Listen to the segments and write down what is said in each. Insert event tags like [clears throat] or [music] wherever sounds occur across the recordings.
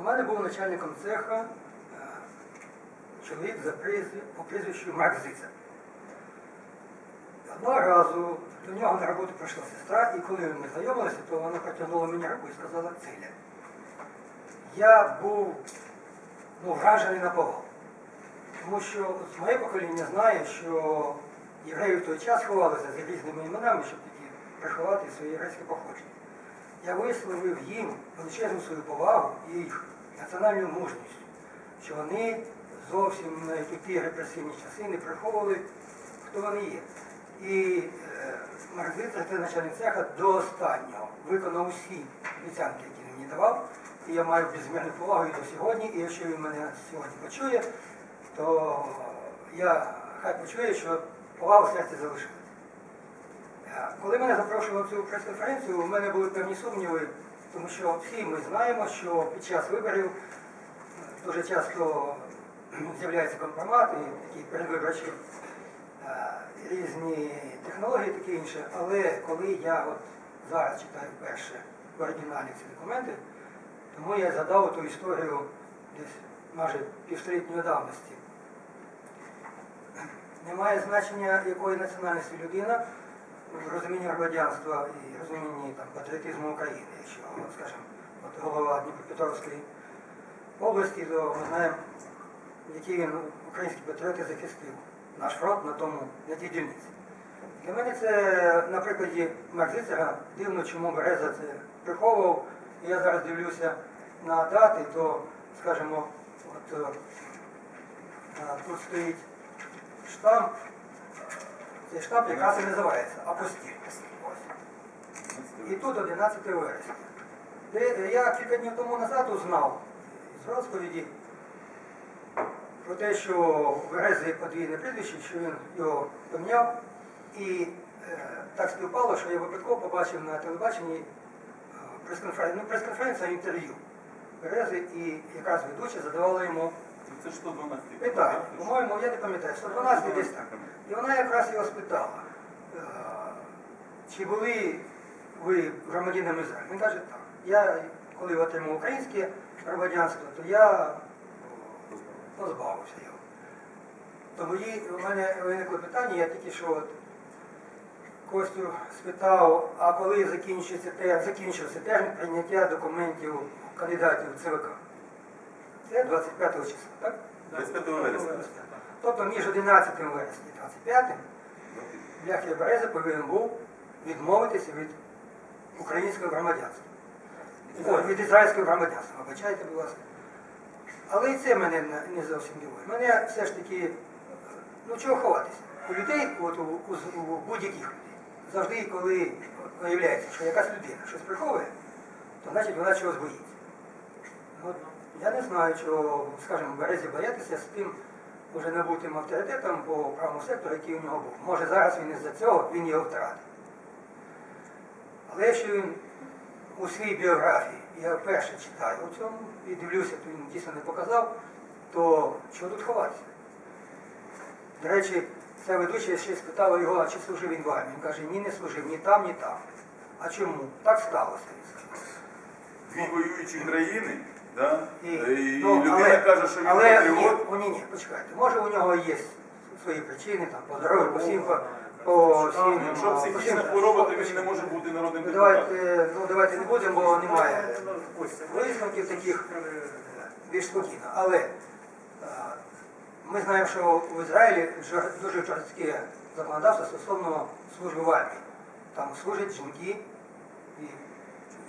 У мене був начальником цеха е, чоловік за по прізвищу Марк Зиця. Одного разу до нього на роботу прийшла сестра, і коли ми знайомилися, то вона протягнула мені руку і сказала Циля. Я був ну, вражений на повал. Тому що от моє покоління знає, що євреї в той час ховалися за різними іменами, щоб тоді приховати своє єврейське походження. Я висловив їм величезну свою повагу і їх національну мужність, що вони зовсім на ті репресивні часи не приховували, хто вони є. І е, Маркзиця, це начальник цеха, до останнього виконав усі обіцянки, які він мені давав. І я маю безмірну повагу і до сьогодні. І якщо він мене сьогодні почує, то я хай почує, що повага в серці залишилась. Коли мене запрошували на цю прес-конференцію, у мене були певні сумніви, тому що всі ми знаємо, що під час виборів е, дуже часто [clears throat] з'являються компромати, такі передвиборчі е, різні технології, таке інше. Але коли я от зараз читаю вперше в оригіналі ці документи, тому я згадав ту історію десь майже півстолітньої давності. Немає значення, якої національності людина розумінні громадянства і розумінні там, патріотизму України. Якщо, скажімо, от голова Дніпропетровської області, то ми знаємо, які він українські патріоти захистив наш фронт на тому, на тій дільниці. Для мене це на прикладі Маркзицера дивно, чому Береза це приховував. І я зараз дивлюся на дати, то, скажімо, от е, тут стоїть штамп, цей штамп якраз і називається апостіль. І тут 11 вересня. Я кілька днів тому назад узнав з розповіді про те, що Берези подвійне прізвище, що він його поміняв. І е, так співпало, що я випадково побачив на телебаченні е, прес-конференцію, ну, прес-конференція інтерв'ю Берези, і якраз ведуча задавала йому Це ж 112. питання. По-моєму, я не пам'ятаю, 112 десь так. І вона якраз його спитала, е, чи були ви громадянами Ізраїлю? Він каже, так. Я, коли отримав українське громадянство, то я позбавився його. Тому їй, у мене виникло питання, я тільки що от Костю спитав, а коли закінчиться закінчився термін прийняття документів кандидатів в ЦВК? Це 25 числа, так? 25 вересня. Тобто між 11 вересня і 25 Бляхія Береза повинен був відмовитися від українського громадянства. Ой, від ізраїльського громадянства, вибачайте, будь ласка. Але і це мене не- не зовсім дивує. Мене все ж таки, ну чого ховатися? У людей, от у, у, у будь-яких людей, завжди, коли виявляється, що якась людина щось приховує, то значить вона чогось боїться. От, я не знаю, чого, скажімо, Березі боятися з тим уже набутим авторитетом по правому сектору, який у нього був. Може зараз він із-за цього він його втратив. Але якщо він у своїй біографії, я вперше читаю у цьому і дивлюся, то він дійсно не показав, то що тут ховатися? До речі, ця ведуча ще спитала його, а чи служив він в армії. Він каже, ні, не служив, ні там, ні там. А чому? Так сталося. Дві воюючі країни, да? І, і ну, людина але- каже, що він але ні, патріот. о, ні, ні, почекайте. Може у нього є свої причини, там, по здоров'ю, по всім, по, по всім. Якщо психічна хвороба, то він не може бути народним Ну, депутатом. давайте, ну, давайте не будемо, бо немає висновків таких е, більш спокійно. Але е, ми знаємо, що в Ізраїлі жор- дуже жорстке законодавство стосовно служби в армії. Там служать жінки і,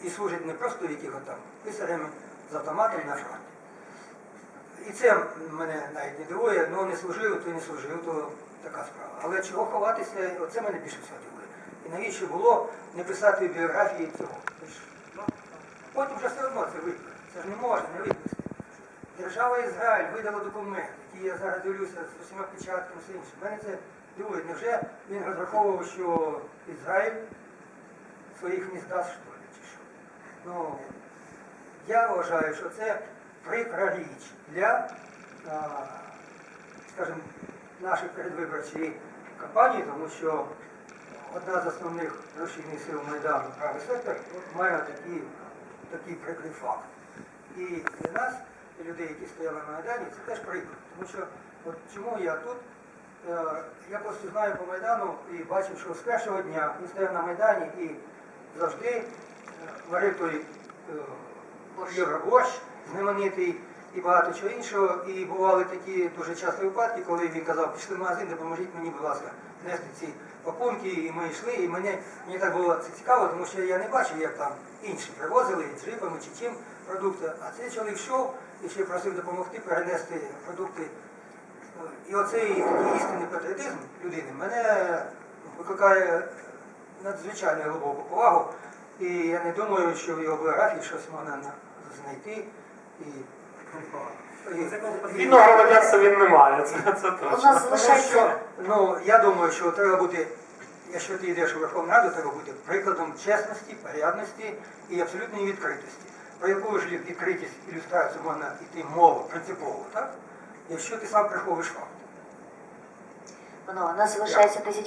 і служать не просто якихось там писарями з автоматом на фронті. І це мене навіть не дивує, ну не служив, то не служив, то така справа. Але чого ховатися, оце мене більше всього дивує. І навіщо було не писати біографії цього? Ну, Потім вже все одно це виписати. Це ж не можна, не виписати. Держава Ізраїль видала документ, який я зараз дивлюся з усіма печатками, все інше. Мене це дивує. Невже він розраховував, що Ізраїль своїх не здасть, що ли, чи що? Ну, я вважаю, що це прикра річ для, скажімо, нашої передвиборчої кампанії, тому що одна з основних рушійних сил Майдану, правий сектор, має такий, такий прикрий факт. і для нас, і людей, які стояли на Майдані, це теж приклад. Тому що от чому я тут? Е, Я просто знаю по Майдану і бачив, що з першого дня він стояв на Майдані і завжди е, варив той е, євроборщ знаменитий і багато чого іншого. І бували такі дуже часто випадки, коли він казав, пішли в магазин, допоможіть мені, будь ласка, нести ці пакунки, і ми йшли, і мені, мені так було це цікаво, тому що я не бачив, як там інші привозили джипами чи чим продукти. А цей чоловік йшов і ще просив допомогти перенести продукти. І оцей такий істинний патріотизм людини мене викликає надзвичайно глибоку повагу. І я не думаю, що в його біографії щось можна на- знайти. І, Вільного громадянства він не має, це, це У точно. що, ну, я думаю, що треба бути, якщо ти йдеш у Верховну Раду, треба бути прикладом чесності, порядності і абсолютної відкритості. Про яку ж відкритість ілюстрацію можна йти мова принципово, так? Якщо ти сам приховуєш факт. Воно, у нас залишається 10 хвилин.